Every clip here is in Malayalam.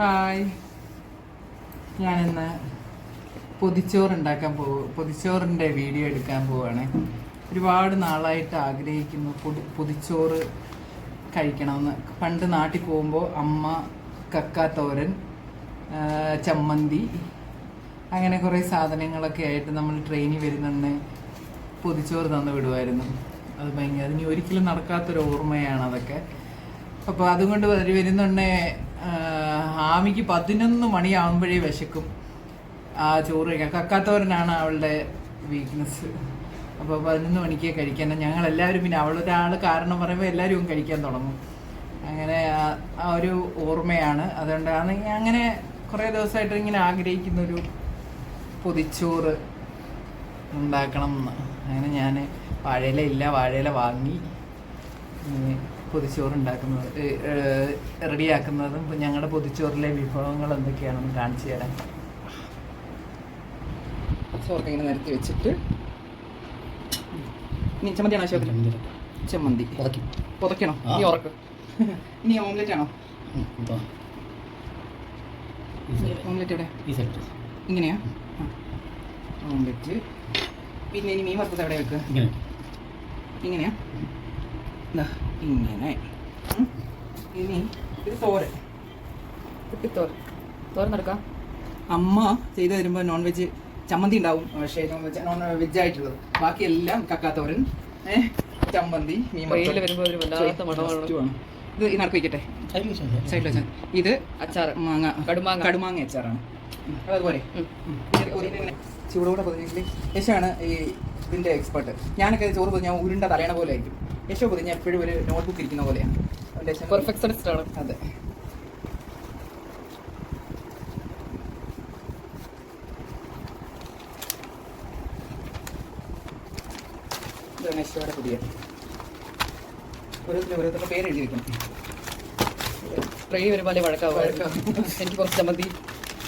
ഹായ്. ഞാനിന്ന് പൊതിച്ചോറ് ഉണ്ടാക്കാൻ പോകും പൊതിച്ചോറിന്റെ വീഡിയോ എടുക്കാൻ പോവുകയാണ് ഒരുപാട് നാളായിട്ട് ആഗ്രഹിക്കുന്നു പൊതി പൊതിച്ചോറ് കഴിക്കണമെന്ന്. പണ്ട് നാട്ടിൽ പോകുമ്പോൾ അമ്മ കക്കാത്തോരൻ ചമ്മന്തി അങ്ങനെ കുറേ സാധനങ്ങളൊക്കെ ആയിട്ട് നമ്മൾ ട്രെയിനിൽ വരുന്നുണ്ട്. പൊതിച്ചോറ് തന്നു വിടുമായിരുന്നു അത് ഭയങ്കര ഇനി ഒരിക്കലും നടക്കാത്തൊരു ഓർമ്മയാണ് അതൊക്കെ. അപ്പോൾ അതുകൊണ്ട് വരു- വരുന്നുണ്ടേ ആമിക്ക് പതിനൊന്ന് മണിയാകുമ്പോഴേ വിശക്കും. ആ ചോറ് കഴിക്കാൻ. കക്കാത്തോരനാണ് അവളുടെ വീക്ക്നെസ് അപ്പോൾ പതിനൊന്ന് മണിക്ക് കഴിക്കാൻ. ഞങ്ങൾ എല്ലാവരും പിന്നെ അവളൊരാൾ കാരണം പറയുമ്പോൾ എല്ലാവരും കഴിക്കാൻ തുടങ്ങും. അങ്ങനെ ആ- ഒരു ഓർമ്മയാണ്. അതുകൊണ്ടാണ് അങ്ങനെ കുറേ ദിവസമായിട്ട് ഇങ്ങനെ ആഗ്രഹിക്കുന്നൊരു പൊതിച്ചോറ് ഉണ്ടാക്കണം എന്ന് അങ്ങനെ ഞാൻ വാഴയില ഇല്ല വാഴയില വാങ്ങി. പൊതിച്ചോറ് ഉണ്ടാക്കുന്നത് റെഡിയാക്കുന്നതും ആക്കുന്നതും ഞങ്ങളുടെ പൊതിച്ചോറിലെ വിഭവങ്ങൾ എന്തൊക്കെയാണെന്ന് കാണിച്ചു തരാം. ചോറൊക്കെ ഇങ്ങനെ നിരത്തി വെച്ചിട്ട് ഇനി ചമ്മന്തിയാണോ ആവശ്യത്തിൽ ചമ്മന്തി. പുതക്കി പുതക്കണോ. ഇനി ഉറക്ക്. ഇനി ഓംലെറ്റ് ആണോ? ഓംലെറ്റ് എവിടെ. ഇങ്ങനെയാ? ഓംലെറ്റ്. പിന്നെ ഇനി മീൻ വറുത്തത് എവിടെ വെക്കുക ഇങ്ങനെ. ഇങ്ങനെയാ? ദാ, ഇങ്ങനെ. ഇനി ഇത് തോരൻ കുട്ടിത്തോരൻ തോരൻ നടക്ക അമ്മ ചെയ്ത് തരുമ്പോൾ നോൺ വെജ് ചമ്മന്തി ഉണ്ടാവും. പക്ഷേ നോൺ വെജ് നോൺ വെജ് ആയിട്ടുള്ളത് ബാക്കിയെല്ലാം കക്കാത്തോരൻ ഏഹ് ചമ്മന്തി മീൻ ട്രെയിനിൽ വറുത്തത്. വരുമ്പോൾ ഒരു വല്ലാത്ത മണമാണ് ഇഷ്ടമാണ്. ഇത് ഈ വയ്ക്കട്ടെ സൈഡിൽ വെച്ചാൽ ഇത് അച്ചാർ മാങ്ങ. കടുമാങ്ങ. കടുമാങ്ങ അച്ചാറാണ്. അതുപോലെ. ഉം. ചൂടോടെ പൊതിഞ്ഞെങ്കിൽ യശാണ് ഈ ഇതിന്റെ എക്സ്പെർട്ട് ഞാനൊക്കെ ചോറ് ഞാൻ ഉരുണ്ട തലയണ പോലെ ആയിരിക്കും. യശോ പൊതിഞ്ഞ എപ്പോഴും ഒരു നോട്ട്ബുക്ക് ഇരിക്കുന്ന പോലെയാണ്. പെർഫെക്ഷനിസ്റ്റ് ആണ്. അതെ. ഇതാണ് യശോയുടെ പുതിയ. ഓരോരുത്തരും ഓരോരുത്തരുടെ പേര് എഴുതി വെക്കണം. ട്രെയിൻ വരുമ്പോൾ വഴക്കാവും. എനിക്ക് കുറച്ച് ചമ്മന്തി.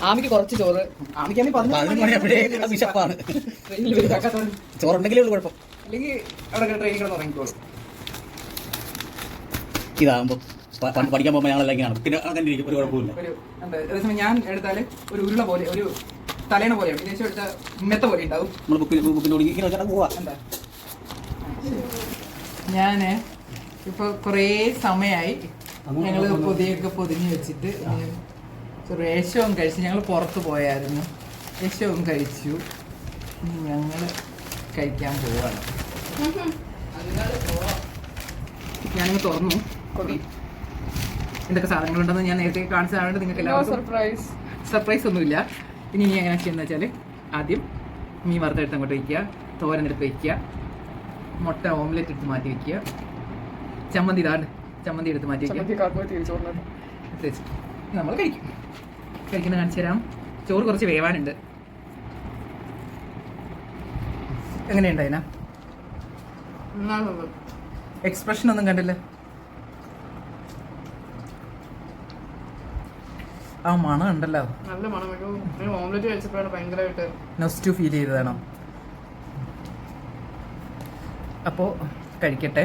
ആമിക്ക് കുറച്ച് ചോറ്. ആമിക്കാണെങ്കിൽ ചോറുണ്ടെങ്കിലേ ഉള്ളൂ കുഴപ്പം. അല്ലെങ്കിൽ അവിടെ ട്രെയിനിൽ കിടന്ന് ഉറങ്ങിക്കോളും. ഇതാകുമ്പോൾ പഠിക്കാൻ പോകുമ്പോൾ ഞങ്ങളെല്ലാം ഇങ്ങനെയാണ് പിന്നെ അങ്ങനെ ഇരിക്കും. ഒരു കുഴപ്പമില്ല ഒരു എന്താ അതേസമയം ഞാൻ എടുത്താൽ ഒരു ഉരുള പോലെ ഒരു തലേണ പോലെയാണ്. വിദേശം എടുത്ത മെത്ത പോലെ ഉണ്ടാവും. നമ്മൾ ബുക്കിൽ ബുക്കിനോട് ഇങ്ങനെ വെച്ചാൽ പോവാ. എന്താ? ഞാൻ ഇപ്പോൾ കുറേ സമയമായി ഞങ്ങൾ പൊതിയൊക്കെ പൊതിഞ്ഞ് വെച്ചിട്ട് റേഷവും യേശവും കഴിച്ചു ഞങ്ങൾ പുറത്ത് പോയായിരുന്നു. യേശവും കഴിച്ചു. ഞങ്ങൾ കഴിക്കാൻ പോവാണ്. ഞാനിങ്ങ് തുറന്നു. കൊതി. എന്തൊക്കെ സാധനങ്ങളുണ്ടെന്ന് ഞാൻ നേരത്തെ കാണിച്ചതാണ് നിങ്ങൾക്ക് എല്ലാവർക്കും സർപ്രൈസ് സർപ്രൈസ് ഒന്നുമില്ല. ഇനി ഇനി എങ്ങനെ ചെയ്യുന്നത് വെച്ചാൽ ആദ്യം മീൻ വറുത്തെടുത്ത് അങ്ങോട്ട് വയ്ക്കുക തോരൻ എടുത്ത് വയ്ക്കുക മുട്ട ഓംലെറ്റ് എടുത്ത് മാറ്റി വയ്ക്കുക ചമ്മന്തി ഇതാണ് ചമ്മന്തി എടുത്ത് മാറ്റി വയ്ക്കുക നമ്മൾ കഴിക്കും. കഴിക്കുന്ന കാണിച്ചു തരാം. ചോറ് കുറച്ച് വേവാനുണ്ട്. എങ്ങനെയുണ്ടായിനാ എക്സ്പ്രഷൻ ഒന്നും കണ്ടില്ല. ആ മണം ഉണ്ടല്ലോ. നല്ല മണം. ഓംലെറ്റ് കഴിച്ചപ്പോഴാണ് ഭയങ്കരമായിട്ട് നെസ്റ്റ് ഫീൽ ചെയ്തതാണ് അപ്പോ കഴിക്കട്ടെ.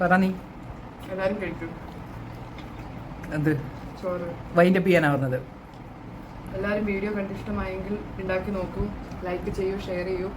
പറ നീ. എല്ലാവരും കഴിക്കും. എന്ത്? വൈൻഡപ്പ് ചെയ്യാനാണ് പറഞ്ഞത്. എല്ലാവരും വീഡിയോ കണ്ടിഷ്ടമായെങ്കിൽ ഉണ്ടാക്കി നോക്കൂ. ലൈക്ക് ചെയ്യൂ ഷെയർ ചെയ്യൂ.